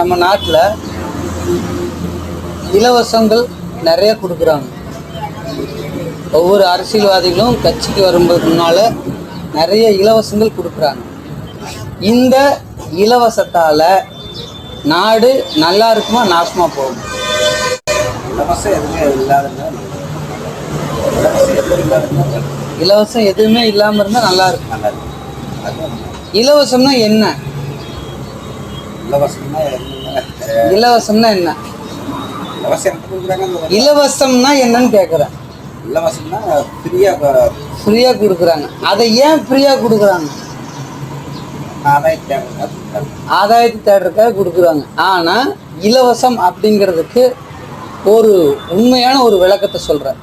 நம்ம நாட்டில் இலவசங்கள் நிறைய கொடுக்குறாங்க. ஒவ்வொரு அரசியல்வாதிகளும் கட்சிக்கு வரும்போது முன்னால நிறைய இலவசங்கள் கொடுக்குறாங்க. இந்த இலவசத்தால் நாடு நல்லா இருக்குமா நாசமா போகும்? இலவசம் எதுவுமே இல்லாததுனால இலவசம் எதுவும் இல்லாமல் இருந்தால் நல்லா இருக்கும். நல்லா இருக்கு அதுவும் இலவசம்னா என்ன? இலவசம்னா என்ன இலவசம்னா என்ன? என்னன்னு கேட்குறேன் இலவசம்னா ஃப்ரீயாக ஃப்ரீயாக கொடுக்குறாங்க. அதை ஏன் ஃப்ரீயாக கொடுக்குறாங்க? ஆதாயத்தை தேடுறதுக்காக கொடுக்குறாங்க. ஆனால் இலவசம் அப்படிங்கிறதுக்கு ஒரு உண்மையான ஒரு விளக்கத்தை சொல்கிறேன்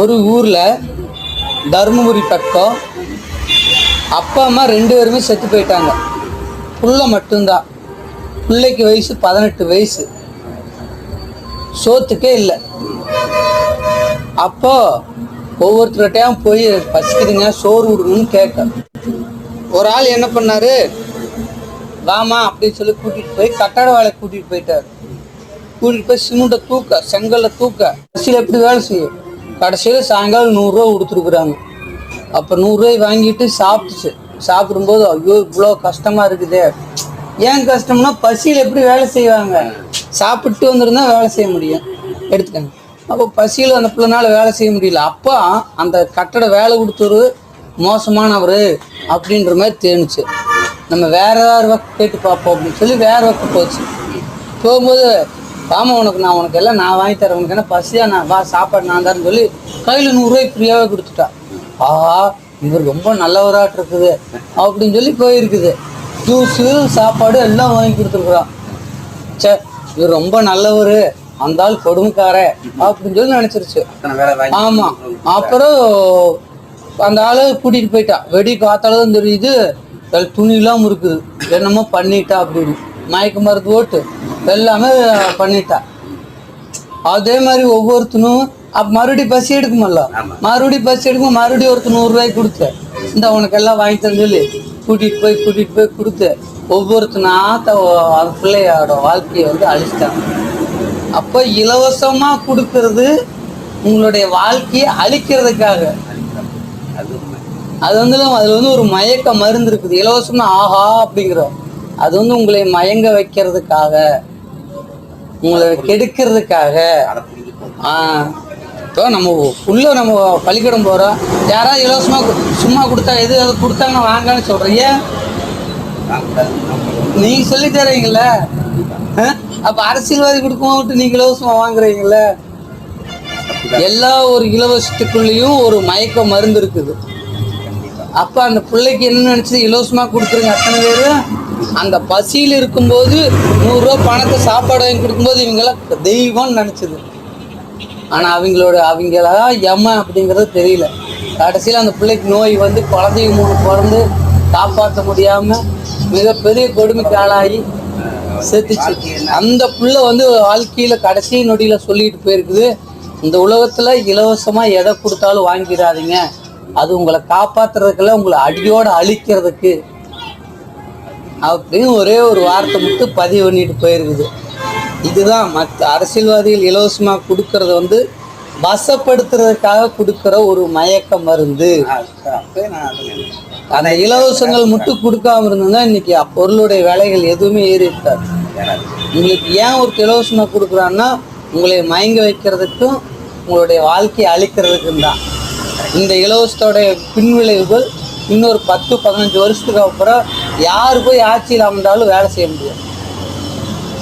ஒரு ஊரில் தருமபுரி பக்கம் அப்பா அம்மா ரெண்டு பேருமே செத்து போயிட்டாங்க. புள்ள மட்டும்தான். பிள்ளைக்கு வயசு பதினெட்டு வயசு. சோத்துக்கே இல்லை. அப்போ ஒவ்வொருத்தர்கிட்டயும் போய் பசிக்குதுங்க சோறு விடுங்கன்னு கேட்க ஒரு ஆள் என்ன பண்ணாரு? வாமா அப்படின்னு சொல்லி கூட்டிட்டு போய் கட்டட வேலைக்கு கூட்டிட்டு போயிட்டாரு. கூட்டிட்டு போய் சிமெண்ட்டை தூக்க செங்கல்ல தூக்க. பசியில் எப்படி வேலை செய்யும்? கடைசியில் சாயங்காலம் நூறுரூவா கொடுத்துருக்குறாங்க. அப்போ நூறுரூவாய் வாங்கிட்டு சாப்பிட்டுச்சு. சாப்பிடும்போது ஐயோ இவ்வளோ கஷ்டமாக இருக்குது. ஏன் கஷ்டம்னா பசியில் எப்படி வேலை செய்வாங்க? சாப்பிட்டு வந்திருந்தா வேலை செய்ய முடியும். எடுத்துக்கங்க. அப்போ பசியில் அந்த பிள்ளைனால வேலை செய்ய முடியல. அப்போ அந்த கட்டட வேலை கொடுத்தவர் மோசமானவர் அப்படின்ற மாதிரி தேணுச்சு நம்ம வேற ஏதாவது ஒர்க் கேட்டு பார்ப்போம் அப்படின்னு சொல்லி வேற ஒர்க்கு போச்சு. போகும்போது பாமா உனக்கு நான் உனக்கு எல்லாம் நான் வாங்கி தரேன். உனக்கு என்ன பசியாக நான் வா சாப்பாடு நான் தரேன்னு சொல்லி கையில் நூறுரூவாய் ஃப்ரீயாகவே கொடுத்துட்டா. ஆஹா இவர் ரொம்ப நல்லவராட்டு இருக்குது அப்படின்னு சொல்லி போயிருக்குது. ஜூஸு சாப்பாடு எல்லாம் வாங்கி கொடுத்துருக்குறான். சே இவர் ரொம்ப நல்லவர் அந்த ஆள் கொடுமைக்கார அப்படின்னு சொல்லி நினச்சிருச்சு. அத்தனை வேலை வாங்கி ஆமா அப்புறம் அந்த ஆளு கூட்டிட்டு போயிட்டா வெடி காத்தாலும் தெரியுது வெள் துணியெல்லாம் இருக்குது என்னமோ பண்ணிட்டா அப்படின்னு. மயக்க மருந்து ஓட்டு எல்லாமே பண்ணிட்டா. அதே மாதிரி ஒவ்வொருத்தனும் அப்ப மறுபடியும் பசி எடுக்குமல்ல. மறுபடியும் பசி எடுக்கும் மறுபடியும் ஒருத்தர் நூறுரூவாய்க்கு கொடுத்து இந்த உனக்கு எல்லாம் வாங்கி தரேன்னு சொல்லி கூட்டிட்டு போய் கூட்டிட்டு போய் கொடுத்து ஒவ்வொருத்தனா த பிள்ளையோட வாழ்க்கையை வந்து அழிச்சிட்டாங்க. அப்போ இலவசமா கொடுக்கறது உங்களுடைய வாழ்க்கையை அழிக்கிறதுக்காக. அது வந்து அதுல வந்து ஒரு மயக்க மருந்து இருக்குது. இலவசம்னா ஆஹா அப்படிங்கிறோம். அது வந்து உங்களை மயங்க வைக்கிறதுக்காக உங்களை கெடுக்கிறதுக்காக. அதை புரிஞ்சு போகும் ஆ. இப்போ நம்ம உள்ளே நம்ம பள்ளிக்கூடம் போகிறோம் யாராவது இலவசமாக சும்மா கொடுத்தா எது அது கொடுத்தாங்கன்னு வாங்கன்னு சொல்கிறீங்க நீங்கள் சொல்லி தரீங்கள அப்போ அரசியல்வாதி கொடுக்கும் விட்டு நீங்கள் இலவசமாக வாங்குறீங்கல்ல? எல்லா ஒரு இலவசத்துக்குள்ளேயும் ஒரு மயக்க மருந்து இருக்குது. அப்போ அந்த பிள்ளைக்கு என்ன நினச்சது? இலவசமாக கொடுத்துருங்க அத்தனை பேர். அந்த பசியில் இருக்கும்போது நூறுரூவா பணத்தை சாப்பாடு வாங்கி கொடுக்கும்போது இவங்கெல்லாம் தெய்வம்னு நினச்சிது. ஆனால் அவங்களோட அவங்களா எம அப்படிங்கிறது தெரியல. கடைசியில் அந்த பிள்ளைக்கு நோய் வந்து குழந்தைங்க மூணு பிறந்து காப்பாற்ற முடியாமல் மிகப்பெரிய கொடுமைக்கு ஆளாகி செத்துச்சு. அந்த புள்ள வந்து வாழ்க்கையில் கடைசி நொடியில் சொல்லிட்டு போயிருக்குது இந்த உலகத்தில் இலவசமாக எதை கொடுத்தாலும் வாங்கிடாதீங்க. அது உங்களை காப்பாற்றுறதுக்கெல்லாம் உங்களை அடியோடு அழிக்கிறதுக்கு அப்படின்னு ஒரே ஒரு வார்த்தை மட்டும் பதிவு பண்ணிட்டு போயிருக்குது. இதுதான் மற்ற அரசியல்வாதிகள் இலவசமாக கொடுக்கறது வந்து வசப்படுத்துறதுக்காக கொடுக்குற ஒரு மயக்க மருந்து. அந்த இலவசங்கள் மட்டும் கொடுக்காம இருந்ததுன்னா இன்னைக்கு பொருளுடைய விலைகள் எதுவுமே ஏறி இருக்காது. உங்களுக்கு ஏன் ஒரு இலவசமாக கொடுக்குறான்னா உங்களை மயங்க வைக்கிறதுக்கும் உங்களுடைய வாழ்க்கையை அழிக்கிறதுக்கும் தான். இந்த இலவசத்தோடைய பின்விளைவுகள் இன்னொரு பத்து பதினஞ்சு வருஷத்துக்கு அப்புறம் யார் போய் ஆட்சியில் அமர்ந்தாலும் வேலை செய்ய முடியாது.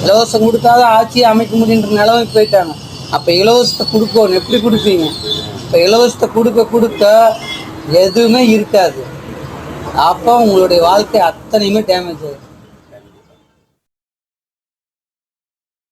இலவசம் கொடுத்தாதான் ஆட்சியை அமைக்க முடியுன்ற நிலைமைக்கு போயிட்டாங்க. அப்போ இலவசத்தை கொடுக்கணும். எப்படி கொடுப்பீங்க? இப்போ இலவசத்தை கொடுக்க கொடுக்க எதுவுமே இருக்காது. அப்போ உங்களுடைய வாழ்க்கை அத்தனையுமே டேமேஜ் ஆகும்